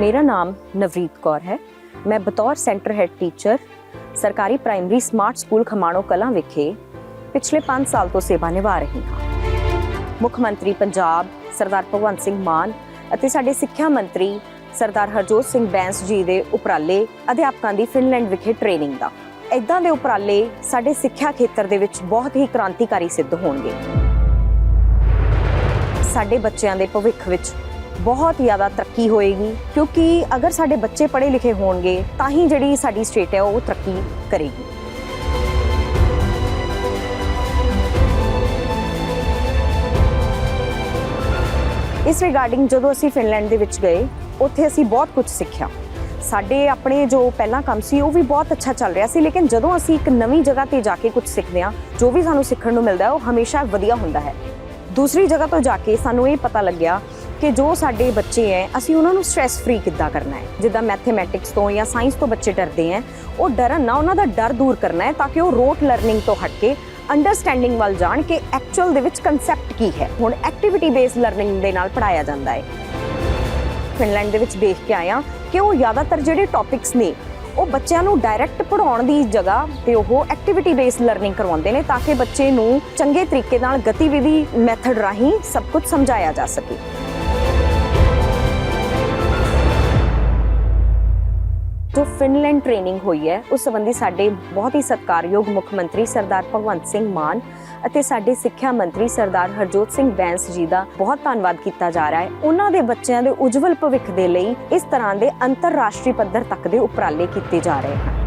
ਮੇਰਾ ਨਾਮ ਨਵਰੀਤ ਕੌਰ ਹੈ ਮੈਂ ਬਤੌਰ ਸੈਂਟਰ ਹੈਡ ਟੀਚਰ ਸਰਕਾਰੀ primary smart school Khamano Kalan ਵਿਖੇ ਪਿਛਲੇ 5 ਸਾਲ ਤੋਂ ਸੇਵਾ ਨਿਭਾ ਰਹੀ ਹਾਂ ਮੁੱਖ ਮੰਤਰੀ ਪੰਜਾਬ ਸਰਦਾਰ ਭਗਵੰਤ ਸਿੰਘ ਮਾਨ ਅਤੇ ਸਾਡੇ ਸਿੱਖਿਆ ਮੰਤਰੀ ਸਰਦਾਰ ਹਰਜੋਤ ਸਿੰਘ ਬੈਂਸ ਜੀ ਦੇ ਉਪਰਾਲੇ ਅਧਿਆਪਕਾਂ ਦੀ ਫਿਨਲੈਂਡ ਵਿਖੇ ਟ੍ਰੇਨਿੰਗ ਦਾ ਇਦਾਂ ਦੇ ਉਪਰਾਲੇ ਸਾਡੇ ਸਿੱਖਿਆ ਖੇਤਰ ਦੇ ਵਿੱਚ ਬਹੁਤ ਹੀ ਕ੍ਰਾਂਤੀਕਾਰੀ ਸਿੱਧ ਹੋਣਗੇ ਸਾਡੇ ਬੱਚਿਆਂ ਦੇ ਭਵਿੱਖ ਵਿੱਚ ਬਹੁਤ ਜ਼ਿਆਦਾ ਤਰੱਕੀ ਹੋਏਗੀ, ਕਿਉਂਕਿ ਅਗਰ ਸਾਡੇ ਬੱਚੇ ਪੜ੍ਹੇ ਲਿਖੇ ਹੋਣਗੇ, ਤਾਂ ਹੀ ਜਿਹੜੀ ਸਾਡੀ ਸਟੇਟ ਹੈ, ਉਹ ਤਰੱਕੀ ਕਰੇਗੀ। ਇਸ ਰਿਗਾਰਡਿੰਗ ਜਦੋਂ ਅਸੀਂ ਫਿਨਲੈਂਡ ਦੇ ਵਿੱਚ ਗਏ, ਉੱਥੇ ਅਸੀਂ ਬਹੁਤ ਕੁਝ ਸਿੱਖਿਆ। ਸਾਡੇ ਆਪਣੇ ਜੋ ਪਹਿਲਾਂ ਕੰਮ ਸੀ, ਉਹ ਵੀ ਬਹੁਤ ਅੱਛਾ ਚੱਲ ਰਿਹਾ ਸੀ, ਲੇਕਿਨ ਜਦੋਂ ਅਸੀਂ ਇੱਕ ਨਵੀਂ ਜਗ੍ਹਾ ਤੇ ਜਾ ਕੇ ਕੁਝ ਸਿੱਖਦੇ ਹਾਂ, ਜੋ ਵੀ ਸਾਨੂੰ ਸਿੱਖਣ ਨੂੰ ਮਿਲਦਾ ਹੈ, ਉਹ ਹਮੇਸ਼ਾ ਵਧੀਆ ਹੁੰਦਾ ਹੈ। ਦੂਸਰੀ ਜਗ੍ਹਾ ਤੋਂ ਜਾ ਕੇ ਸਾਨੂੰ ਇਹ ਪਤਾ ਲੱਗਿਆ ਕਿ ਜੋ ਸਾਡੇ ਬੱਚੇ ਹੈ ਅਸੀਂ ਉਹਨਾਂ ਨੂੰ ਸਟ्रेस ਫ੍ਰੀ ਕਿੱਦਾਂ ਕਰਨਾ ਹੈ ਜਿੱਦਾਂ ਮੈਥਮੈਟਿਕਸ ਤੋਂ ਜਾਂ ਸਾਇੰਸ ਤੋਂ ਬੱਚੇ ਡਰਦੇ ਹੈ ਉਹ ਡਰਨ ਨਾ, ਉਹਨਾਂ ਦਾ ਡਰ ਦੂਰ ਕਰਨਾ ਹੈ ਤਾਂ ਕਿ ਉਹ ਰੋਟ ਲਰਨਿੰਗ ਤੋਂ ਹਟ ਕੇ ਅੰਡਰਸਟੈਂਡਿੰਗ ਵੱਲ ਜਾਣ ਕਿ ਐਕਚੁਅਲ ਦੇ ਵਿੱਚ ਕਨਸੈਪਟ ਕੀ ਹੈ। ਹੁਣ ਐਕਟੀਵਿਟੀ ਬੇਸਡ ਲਰਨਿੰਗ ਦੇ ਨਾਲ ਪੜਾਇਆ ਜਾਂਦਾ ਹੈ ਫਿਨਲੈਂਡ ਦੇ ਵਿੱਚ ਦੇਖ ਕੇ ਆਇਆ ਕਿ ਉਹ ਜ਼ਿਆਦਾਤਰ ਜਿਹੜੇ ਟੌਪਿਕਸ ਨੇ, ਉਹ ਬੱਚਿਆਂ ਨੂੰ ਡਾਇਰੈਕਟ ਪੜਾਉਣ ਦੀ ਜਗ੍ਹਾ ਤੇ ਉਹ ਐਕਟੀਵਿਟੀ ਬੇਸਡ ਲਰਨਿੰਗ ਕਰਵਾਉਂਦੇ ਨੇ ਤਾਂ ਕਿ ਬੱਚੇ ਨੂੰ ਚੰਗੇ ਤਰੀਕੇ ਨਾਲ ਗਤੀਵਿਧੀ ਮੈਥਡ ਰਾਹੀਂ ਸਭ ਕੁਝ ਸਮਝਾਇਆ ਜਾ ਸਕੇ। ਜੋ ਫਿਨਲੈਂਡ ਟ੍ਰੇਨਿੰਗ ਹੋਈ ਹੈ, ਉਸ ਸੰਬੰਧੀ ਸਾਡੇ ਬਹੁਤ ਹੀ ਸਤਿਕਾਰਯੋਗ ਮੁੱਖ ਮੰਤਰੀ ਸਰਦਾਰ ਭਗਵੰਤ ਸਿੰਘ ਮਾਨ ਅਤੇ ਸਾਡੇ ਸਿੱਖਿਆ ਮੰਤਰੀ ਸਰਦਾਰ ਹਰਜੋਤ ਸਿੰਘ ਬੈਂਸ ਜੀ ਦਾ ਬਹੁਤ ਧੰਨਵਾਦ ਕੀਤਾ ਜਾ ਰਿਹਾ ਹੈ। ਉਹਨਾਂ ਦੇ ਬੱਚਿਆਂ ਦੇ ਉਜਵਲ ਭਵਿੱਖ ਦੇ ਲਈ ਇਸ ਤਰ੍ਹਾਂ ਦੇ ਅੰਤਰਰਾਸ਼ਟਰੀ ਪੱਧਰ ਤੱਕ ਦੇ ਉਪਰਾਲੇ ਕੀਤੇ ਜਾ ਰਹੇ ਹਨ।